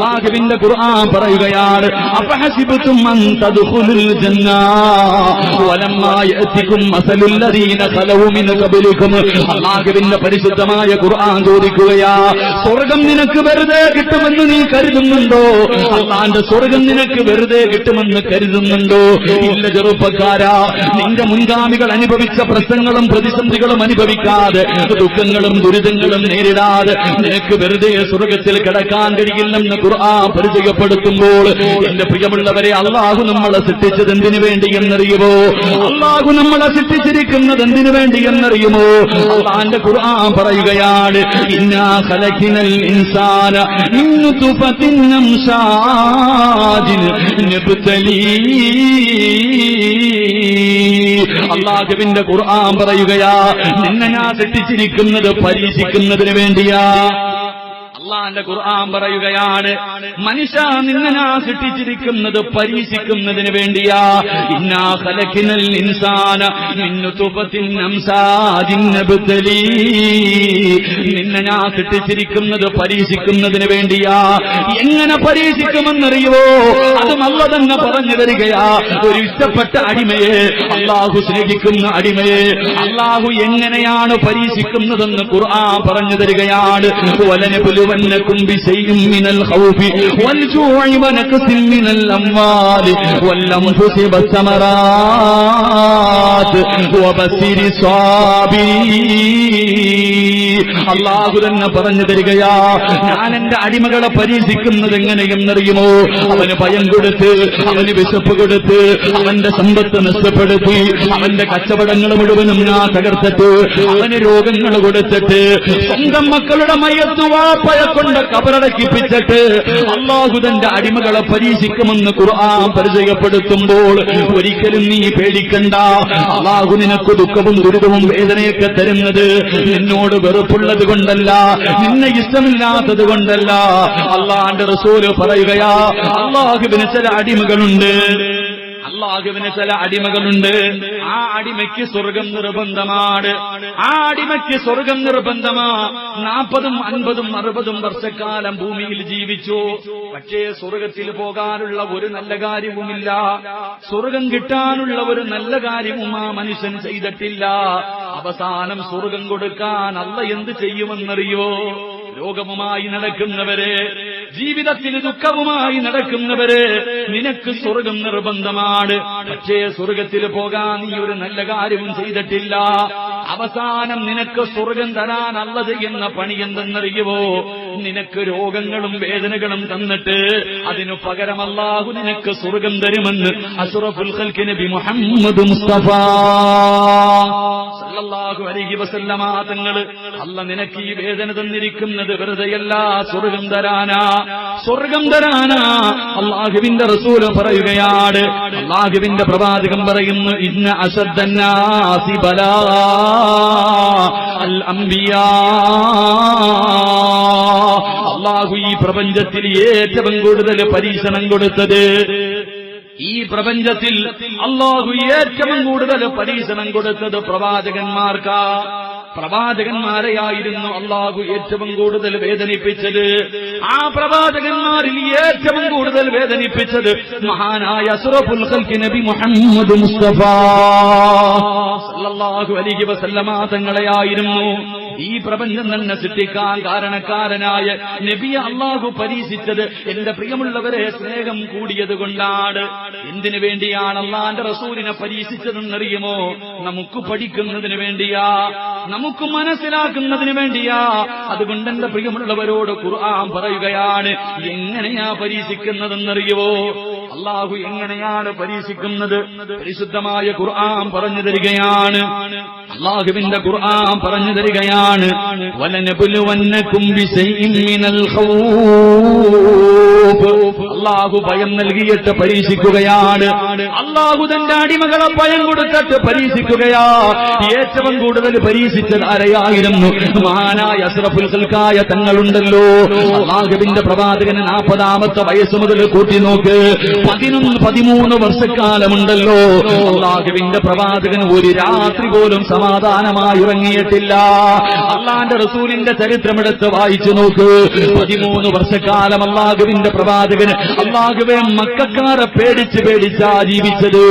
അള്ളാഹുവിന്റെ ഖുർആൻ പറയുകയാണ്. ജന്ന. യഅതികും മസലുൽ ലദീന ഖലൂ മിൻ അള്ളാഹുവിന്റെ പരിശുദ്ധമായ ഖുർആൻ ചോദിക്കുകയാ സ്വർഗം നിനക്ക് വെറുതെ കിട്ടുമെന്ന് നീ കരുതുന്നുണ്ടോ? അള്ളാന്റെ സ്വർഗം നിനക്ക് വെറുതെ കിട്ടുമെന്ന് കരുതുന്നുണ്ടോ? ഇല്ല ചെറുപ്പക്കാരാ നിന്റെ മുൻഗാമികൾ അനുഭവിച്ച പ്രശ്നങ്ങളും പ്രതിസന്ധികളും അനുഭവിക്കാതെ ദുഃഖങ്ങളും ദുരിതങ്ങളും നേരിടാതെ നിനക്ക് വെറുതെ സ്വർഗത്തിൽ കിടക്കാൻ കഴിയില്ലെന്ന് ഖുർആൻ പരിചയപ്പെടുത്തുമ്പോൾ എന്റെ പ്രിയമുള്ളവരെ അള്ളാഹു നമ്മളെ സൃഷ്ടിച്ചത് എന്തിനു വേണ്ടി എന്നറിയുമോ അള്ളാഹു നമ്മളെ സൃഷ്ടിച്ചിരിക്കുന്നത് എന്തിനു വേണ്ടി എന്നറിയുമോ അള്ളാന്റെ ഖുർആൻ പറയുകയാണ് ഇന്നാ ഖലഖിനൽ ഇൻസാന അള്ളാഹുവിന്റെ ഖുർആൻ പറയുകയാ നിന്നെ ഞാൻ സൃഷ്ടിച്ചിരിക്കുന്നത് പരീക്ഷിക്കുന്നതിന് വേണ്ടിയാ. അള്ളാന്റെ ഖുർആൻ പറയുകയാണ് മനുഷ്യ നിന്നെ സൃഷ്ടിച്ചിരിക്കുന്നത് പരീക്ഷിക്കുന്നതിന് വേണ്ടിയാ. ഇന്നാ ഇൻസാന നിന്നെ സൃഷ്ടിച്ചിരിക്കുന്നത് പരീക്ഷിക്കുന്നതിന് വേണ്ടിയാ. എങ്ങനെ പരീക്ഷിക്കുമെന്നറിയുവോ? അത് നല്ല തന്നെ പറഞ്ഞു തരികയാ. ഒരു ഇഷ്ടപ്പെട്ട അടിമയെ അള്ളാഹു സ്നേഹിക്കുന്ന അടിമയെ അള്ളാഹു എങ്ങനെയാണ് പരീക്ഷിക്കുന്നതെന്ന് ഖുർആൻ പറഞ്ഞു തരികയാണ്. ولنبلونكم بشيء من الخوف والجوع ونقص من الأموال والأنفس والثمرات وبشر الصابرين അള്ളാഹു തന്നെ പറഞ്ഞു തരികയാ ഞാൻ എന്റെ അടിമകളെ പരീക്ഷിക്കുന്നത് എങ്ങനെയെന്നറിയുമോ അവന് ഭയം കൊടുത്ത് അവന് വിശപ്പ് കൊടുത്ത് അവന്റെ സമ്പത്ത് നഷ്ടപ്പെടുത്തി അവന്റെ കച്ചവടങ്ങൾ മുഴുവനും ഞാൻ തകർത്തിട്ട് അവന് രോഗങ്ങൾ കൊടുത്തിട്ട് സ്വന്തം മക്കളുടെ മയത്തു വാപ്പയെ കൊണ്ട് കബറടക്കിപ്പിച്ചിട്ട് അള്ളാഹുദന്റെ അടിമകളെ പരീക്ഷിക്കുമെന്ന് ഖുർആൻ പരിചയപ്പെടുത്തുമ്പോൾ ഒരിക്കലും നീ പേടിക്കണ്ട. അള്ളാഹു നിനക്ക് ദുഃഖവും ദുരിതവും വേദനയൊക്കെ തരുന്നത് നിന്നോട് വെറുപ്പുള്ളത് കൊണ്ടല്ല നിന്നെ ഇഷ്ടമില്ലാത്തത് കൊണ്ടല്ല. അള്ളാന്റെ റസൂൽ പറയുകയാ അള്ളാഹുവിന് ചില അടിമകളുണ്ട്. അള്ളാഹുവിന് ചില അടിമകളുണ്ട്. ആ അടിമയ്ക്ക് സ്വർഗം നിർബന്ധമാണ്. ആ അടിമയ്ക്ക് സ്വർഗം നിർബന്ധമാ. നാൽപ്പതും അൻപതും അറുപതും വർഷക്കാലം ഭൂമിയിൽ ജീവിച്ചു. പക്ഷേ സ്വർഗത്തിൽ പോകാനുള്ള ഒരു നല്ല കാര്യവുമില്ല. സ്വർഗം കിട്ടാനുള്ള ഒരു നല്ല കാര്യവും ആ മനുഷ്യൻ ചെയ്തിട്ടില്ല. അവസാനം സ്വർഗം കൊടുക്കാൻ അല്ല എന്ത് ചെയ്യുമെന്നറിയോ? ലോകവുമായി നടക്കുന്നവരെ ജീവിതത്തിൽ ദുഃഖവുമായി നടക്കുന്നവരെ നിനക്ക് സ്വർഗം നിർബന്ധമാണ്. പക്ഷേ സ്വർഗത്തിൽ പോകാൻ നീ ഒരു നല്ല കാര്യവും ചെയ്തിട്ടില്ല. അവസാനം നിനക്ക് സ്വർഗം തരാൻ അല്ല ചെയ്യുന്ന പണി എന്തെന്നറിയുവോ? നിനക്ക് രോഗങ്ങളും വേദനകളും തന്നിട്ട് അതിനു പകരം അല്ലാഹു നിനക്ക് സ്വർഗം തരുമെന്ന് അസുറഫുൽ നബി മുഹമ്മദ് മുസ്തഫ സല്ലല്ലാഹു അലൈഹി വസല്ലമ തങ്ങൾ അല്ല നിനക്ക് ഈ വേദന തന്നിരിക്കുന്നത് വെറുതെയല്ല സ്വർഗം തരാനാ സ്വർഗം തരാനാ. അള്ളാഹുവിന്റെ റസൂൽ പറയുകയാണ് അള്ളാഹുവിന്റെ പ്രവാചകം പറയുന്നു ഇന്ന അശദ്ദന്നാസി ബലാ അൽ അംബിയാ അള്ളാഹു ഈ പ്രപഞ്ചത്തിൽ ഏറ്റവും കൂടുതൽ പരീക്ഷണം കൊടുത്തത് ഈ പ്രപഞ്ചത്തിൽ അള്ളാഹു ഏറ്റവും കൂടുതൽ പരീക്ഷണം കൊടുത്തത് പ്രവാചകന്മാർക്കാ. പ്രവാചകന്മാരെയായിരുന്നു അള്ളാഹു ഏറ്റവും കൂടുതൽ വേദനിപ്പിച്ചത്. ആ പ്രവാചകന്മാരിൽ ഏറ്റവും കൂടുതൽ വേദനിപ്പിച്ചത് മഹാനായ ഖൽക്ക് നബി മുഹമ്മദ് മുസ്തഫ. സല്ലല്ലാഹു അലൈഹി വസല്ലമ തങ്ങളെയായിരുന്നു. ഈ പ്രപഞ്ചം തന്നെ സൃഷ്ടിക്കാൻ കാരണക്കാരനായ നബിയ അള്ളാഹു പരീക്ഷിച്ചത് എന്റെ പ്രിയമുള്ളവരെ സ്നേഹം കൂടിയത് കൊണ്ടാണ്. എന്തിനു വേണ്ടിയാണ് അള്ളാന്റെ റസൂലിനെ പരീക്ഷിച്ചതെന്നറിയുമോ? നമുക്ക് പഠിക്കുന്നതിന് വേണ്ടിയാ നമുക്ക് മനസ്സിലാക്കുന്നതിന് വേണ്ടിയാ. അതുകൊണ്ട് എന്റെ പ്രിയമുള്ളവരോട് ഖുർആൻ പറയുകയാണ് എങ്ങനെയാ പരീക്ഷിക്കുന്നതെന്നറിയുവോ? അള്ളാഹു എങ്ങനെയാണ് പരീക്ഷിക്കുന്നത്? പരിശുദ്ധമായ ഖുർആൻ പറഞ്ഞു തരികയാണ്. അള്ളാഹുവിന്റെ ഖുർആൻ പറഞ്ഞു തരികയാണ്. വലനബുലുവന്നകും ബിശൈഇൻ മിനൽ ഖൗഫ് അള്ളാഹു ഭയം നൽകിയിട്ട് പരീക്ഷിക്കുകയാണ്. അള്ളാഹു തന്റെ അടിമകളെ ഭയം കൊടുത്തിട്ട് പരീക്ഷിക്കുകയാ. ഏറ്റവും കൂടുതൽ പരീക്ഷിച്ചത് ആരെയായിരുന്നു മഹാനായ അസ്രഫുൽ ഖൽക്കായ തങ്ങളുണ്ടല്ലോ. അള്ളാഹുവിന്റെ പ്രവാചകന് നാൽപ്പതാമത്തെ വയസ്സ് മുതൽ കൂട്ടി നോക്ക്. പതിനൊന്ന് പതിമൂന്ന് വർഷക്കാലമുണ്ടല്ലോ. അള്ളാഹുവിന്റെ പ്രവാചകന് ഒരു രാത്രി പോലും സമാധാനമായി ഉറങ്ങിയിട്ടില്ല അള്ളാന്റെ റസൂലിന്റെ ചരിത്രമെടുത്ത് വായിച്ചു നോക്ക്. പതിമൂന്ന് വർഷക്കാലം അള്ളാഹുവിന്റെ പ്രവാചകന് അള്ളാഹുവെ മക്കാരെ പേടിച്ച് പേടിച്ചാ ജീവിച്ചത്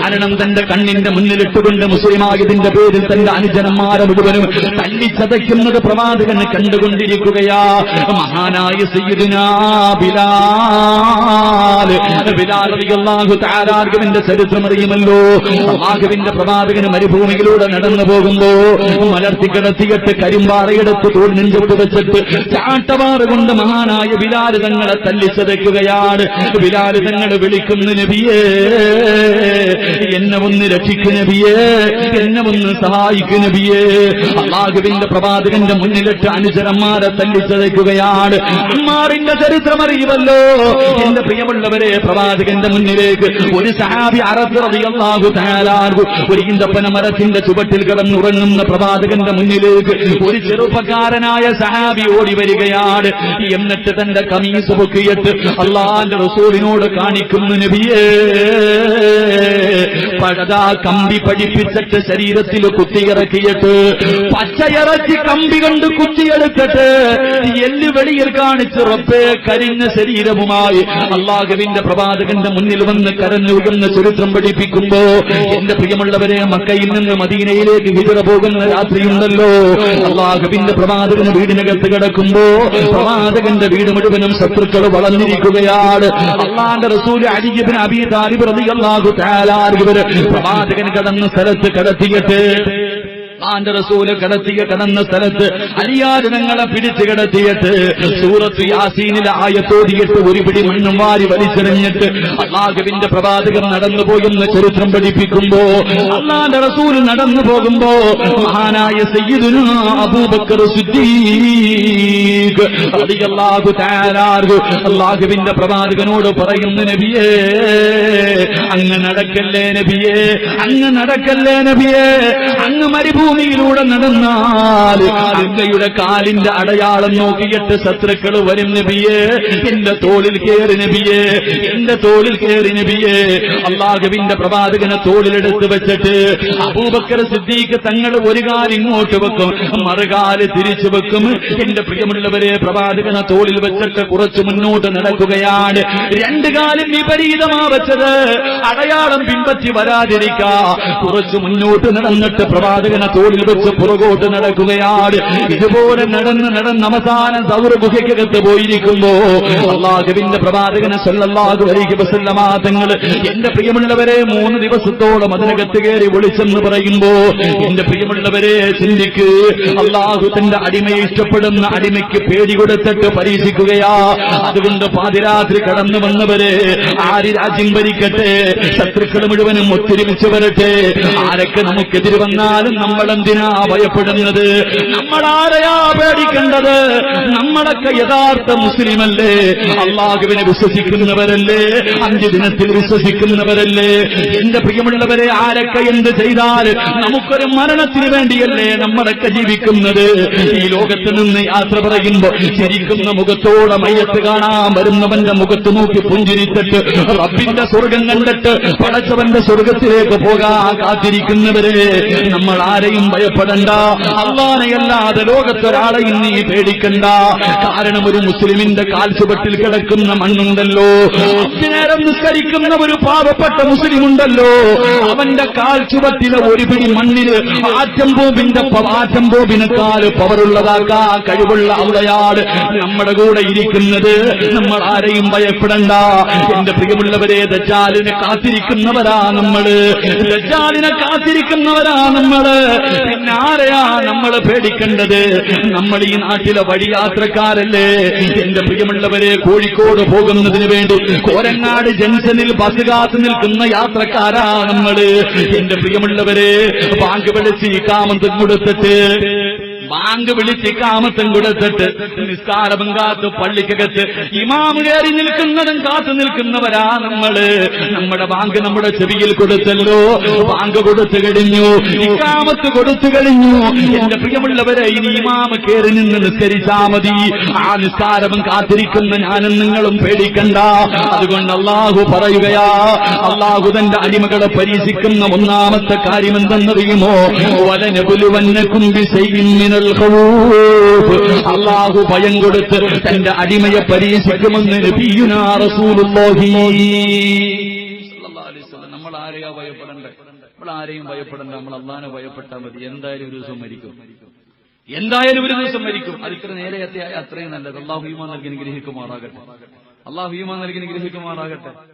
കാരണം തന്റെ കണ്ണിന്റെ മുന്നിലിട്ടുകൊണ്ട് മുസ്ലിമായതിന്റെ പേരിൽ തന്റെ അനുജനന്മാരെ മുഴുവനും തല്ലിച്ചതയ്ക്കുന്നത് പ്രവാചകന് കണ്ടുകൊണ്ടിരിക്കുകയാ. മഹാനായ ബിലാൽ. ബിലാൽ അൻഹുവിന്റെ ചരിത്രം അറിയുമല്ലോ. അള്ളാഹുവിന്റെ പ്രവാചകന് മരുഭൂമിയിലൂടെ നടന്നു പോകുമ്പോ മലർത്തി കിടത്തിയിട്ട് കരിമ്പാറയെടുത്ത് തോൽ വെച്ചിട്ട് ചാട്ടവാറ് കൊണ്ട് മഹാനായ ബിലാൽ തങ്ങളെ തല്ലിച്ചതയ്ക്കുകയാണ് ബിലാൽ തങ്ങൾ വിളിക്കുന്നു നബിയേ. എന്നെ ഒന്ന് രക്ഷിക്കു നബിയേ. എന്നെ ഒന്ന് സഹായിക്കു നബിയേ. അള്ളാഹുവിന്റെ പ്രവാചകന്റെ മുന്നിലിട്ട് അനുചരന്മാരെ തല്ലിച്ചതയ്ക്കുകയാണ് അമ്മാറിന്റെ ചരിത്രം അറിയുമല്ലോ. എന്റെ പ്രിയമുള്ളവരെ പ്രവാചകന്റെ മുന്നിലേക്ക് ഒരു സഹാബി അറബിയല്ലാഹു തയ്യാറാകു ഒരു ഈന്തപ്പന മരത്തിന്റെ ചുവട്ടിൽ കിടന്നുറങ്ങുന്ന പ്രവാചകന്റെ മുന്നിലേക്ക് ഒരു ചെറുപ്പക്കാരനായ സഹാബി ഓടി വരികയാണ്. എന്നിട്ട് തന്റെ കമീസ് പൊക്കിയിട്ട് അള്ളാന്റെ റസൂലിനോട് കാണിക്കുന്നു നബിയേ. പഴതാ കമ്പി പഠിപ്പിച്ചിട്ട് ശരീരത്തിൽ കുത്തിയിറക്കിയിട്ട് പച്ചയിറച്ചി കമ്പി കണ്ട് കുത്തിയെടുത്തിട്ട് എല്ല് വെളിയിൽ കാണിച്ച് റബ്ബേ കരിഞ്ഞ ശരീരവുമായി അള്ളാഹുവിന്റെ പ്രവാചകന്റെ മുന്നിൽ വന്ന് കരഞ്ഞുകുന്ന ചരിത്രം പഠിപ്പിക്കുമ്പോ എന്റെ പ്രിയമുള്ളവരെ മക്കയിൽ നിന്ന് മദീനയിലേക്ക് ഹിജറ പോകുന്ന രാത്രിയുണ്ടല്ലോ. അള്ളാഹുവിന്റെ പ്രവാചകന് വീടിനകത്ത് കിടക്കുമ്പോ പ്രവാചകന്റെ വീട് മുഴുവനും ശത്രുക്കൾ വളർന്നിരിക്കുകയാണ് അള്ളാന്റെ റസൂൽ അലിബിൻ അബി താലിബ് റളിയല്ലാഹു തആല ഇവർ പ്രവാചകൻ കടന്ന സ്ഥലത്ത് കിടത്തിയിട്ട് ആന്റെ റസൂൽ കടത്തിയ കടന്ന സ്ഥലത്ത് അലിയാജനങ്ങളെ പിടിച്ചു കിടത്തിയിട്ട് സൂറത്ത് യാസീനിലെ ആയത്തോടിയിട്ട് ഒരു പിടി മണ്ണും വാരി വലിച്ചെറിഞ്ഞിട്ട് അള്ളാഹുവിന്റെ പ്രവാചകൻ നടന്നു പോയെന്ന് ചരിത്രം പഠിപ്പിക്കുമ്പോ അള്ളാന്റെ റസൂൽ നടന്നു പോകുമ്പോ മഹാനായ അബൂബക്കർ അള്ളാഹുവിന്റെ പ്രവാചകനോട് പറയുന്ന നബിയേ അങ്ങ് നടക്കല്ലേ നബിയേ അങ്ങ് നടക്കല്ലേ നബിയേ അങ്ങ് മരുഭൂമിയിലൂടെ നടന്നാൽ അങ്ങയുടെ കാലിന്റെ അടയാളം നോക്കിയിട്ട് ശത്രുക്കൾ വരും നബിയേ. എന്റെ തോളിൽ കയറി നബിയേ. എന്റെ തോളിൽ കയറി നബിയേ. അള്ളാഹുവിന്റെ പ്രവാചകനെ തോളിലെടുത്ത് വെച്ചിട്ട് അബൂബക്കർ സിദ്ദീഖ് തങ്ങൾ ഒരു കാൽ ഇങ്ങോട്ട് വെക്കും മറുകാൽ തിരിച്ചു വെക്കും. എന്റെ പ്രിയമുള്ളവരെ പ്രവാചകനെ തോളിൽ വെച്ചിട്ട് കുറച്ച് മുന്നോട്ട് നടക്കുകയാണ്. രണ്ട് കാലം വിപരീതമാ വെച്ചത്. അടയാളം പിൻപറ്റി വരാതിരിക്കാ. കുറച്ച് മുന്നോട്ട് നടന്നിട്ട് പ്രവാചകനെ തോളിൽ വെച്ച് പുറകോട്ട് നടക്കുകയാണ്. ഇതുപോലെ നടന്ന് നടന്ന് അവസാനം സൗര ഗുഹയ്ക്കകത്ത് പോയിരിക്കുമ്പോ അള്ളാഹുവിന്റെ പ്രവാചകനെ സല്ലല്ലാഹു അലൈഹി വസല്ലമ തങ്ങൾ എന്റെ പ്രിയമുള്ളവരെ മൂന്ന് ദിവസത്തോളം അതിനകത്ത് കയറി വിളിച്ചെന്ന് പറയുമ്പോ എന്റെ പ്രിയമുള്ളവരെ ചിന്തിക്ക്. അള്ളാഹു തന്റെ അടിമയെ ഇഷ്ടപ്പെടുന്ന അടിമയ്ക്ക് പേടി കൊടുത്തിട്ട് പരീക്ഷിക്കുകയാ. അതുകൊണ്ട് പാതിരാത്രി കടന്നു വന്നവരെ ആര് രാജ്യം ഭരിക്കട്ടെ? ശത്രുക്കൾ മുഴുവനും ഒത്തൊരുമിച്ച് വരട്ടെ. ആരൊക്കെ നമുക്കെതിരെ വന്നാലും നമ്മൾ എന്തിനാ ഭയപ്പെടുന്നത്? നമ്മൾ ആരെയാ പേടിക്കേണ്ടത്? നമ്മളൊക്കെ യഥാർത്ഥ മുസ്ലിമല്ലേ? അള്ളാഹുവിനെ വിശ്വസിക്കുന്നവരല്ലേ? അഞ്ച് ദിനത്തിൽ വിശ്വസിക്കുന്നവരല്ലേ? എന്റെ പ്രിയമുള്ളവരെ ആരൊക്കെ എന്ത് ചെയ്താൽ നമുക്കൊരു മരണത്തിന് വേണ്ടിയല്ലേ നമ്മളൊക്കെ ജീവിക്കുന്നത്? ഈ ലോകത്ത് നിന്ന് യാത്ര പറയുമ്പോ ചിരിക്കുന്ന മുഖത്തോടെ മയ്യത്ത് കാണാൻ വരുന്നവന്റെ മുഖത്ത് നോക്കി പുഞ്ചിരിച്ചിട്ട് റബ്ബിന്റെ സ്വർഗം കണ്ടിട്ട് പടച്ചവന്റെ സ്വർഗത്തിലേക്ക് പോകാൻ കാത്തിരിക്കുന്നവരെ നമ്മൾ ആരെയും ഭയപ്പെടണ്ട. അള്ളാനെയല്ലാതെ ലോകത്തൊരാളെയും നീ പേടിക്കണ്ട. കാരണം ഒരു മുസ്ലിമിന്റെ കാൽച്ചുവട്ടിൽ കിടക്കുന്ന മണ്ണുണ്ടല്ലോ. നേരം നിസ്കരിക്കുന്ന ഒരു പാവപ്പെട്ട മുസ്ലിം ഉണ്ടല്ലോ അവന്റെ കാൽച്ചുവട്ടിലെ ഒരു പിടി മണ്ണിൽ ആറ്റം ബോബിന്റെ ആറ്റം ബോബിനെക്കാൾ പവറുള്ളതാക്കാ കഴിവുള്ള അവിടെയാണ് നമ്മുടെ കൂടെ ഇരിക്കുന്നത്. നമ്മൾ ആരെയും ഭയപ്പെടണ്ട. എന്റെ പ്രിയമുള്ളവരെ ദജാലിനെ കാത്തിരിക്കുന്നവരാ നമ്മൾ. ദജാലിനെ കാത്തിരിക്കുന്നവരാ നമ്മൾ. പിന്നെ ആരെയാ നമ്മൾ പേടിക്കേണ്ടത്? നമ്മൾ ഈ നാട്ടിലെ വഴിയാത്രക്കാരല്ലേ? എന്റെ പ്രിയമുള്ളവരെ കോഴിക്കോട് പോകുന്നതിന് വേണ്ടി കോരങ്ങാട് ജംഗ്ഷനിൽ ബസ് കാത്തു നിൽക്കുന്ന യാത്രക്കാരാ നമ്മൾ. എന്റെ പ്രിയമുള്ളവരെ ബാങ്ക് വിളിച്ച് ഈ കാമന്തും കൊടുത്തിട്ട് ബാങ്ക് വിളിച്ച് കാമത്തും കൊടുത്തിട്ട് നിസ്കാരവും കാത്ത് പള്ളിക്കകത്ത് ഇമാം കയറി നിൽക്കുന്നതും കാത്തു നിൽക്കുന്നവരാ നമ്മൾ. നമ്മുടെ ബാങ്ക് നമ്മുടെ ചെവിയിൽ കൊടുത്തല്ലോ. ബാങ്ക് കൊടുത്തു കഴിഞ്ഞു. ഇക്കാമത്ത് കൊടുത്തു കഴിഞ്ഞു. എന്റെ പ്രിയമുള്ളവരെ ഇനി ഇമാമ് കയറി നിന്ന് നിസ്കരിച്ചാ മതി. ആ നിസ്കാരവും കാത്തിരിക്കുന്ന ഞാനും നിങ്ങളും പേടിക്കണ്ട. അതുകൊണ്ട് അള്ളാഹു പറയുകയാ അള്ളാഹു തന്റെ അടിമകളെ പരീക്ഷിക്കുന്ന ഒന്നാമത്തെ കാര്യം എന്തെന്നറിയുമോ? പുലുവന്നെ കുമ്പി ഖൗഫ് അള്ളാഹു ഭയം കൊടുത്ത് തന്റെ അടിമയെ പരീക്ഷിക്കുമെന്ന് നബിയുനാ റസൂലുള്ളാഹി. നമ്മൾ ആരെയാ ഭയപ്പെടണ്ടേ? നമ്മൾ ആരെയും ഭയപ്പെടണ്ട. നമ്മൾ അള്ളാനെ ഭയപ്പെട്ടാൽ മതി. എന്തായാലും ഒരു ദിവസം മരിക്കും. എന്തായാലും ഒരു ദിവസം മരിക്കും. അത് ഇത്ര നേരെ അത്രയും നല്ലത്. അള്ളാഹു ഈമാൻ നൽകി അനുഗ്രഹിക്കുമാറാകട്ടെ. അള്ളാഹു ഈമാൻ നൽകി അനുഗ്രഹിക്കുമാറാകട്ടെ.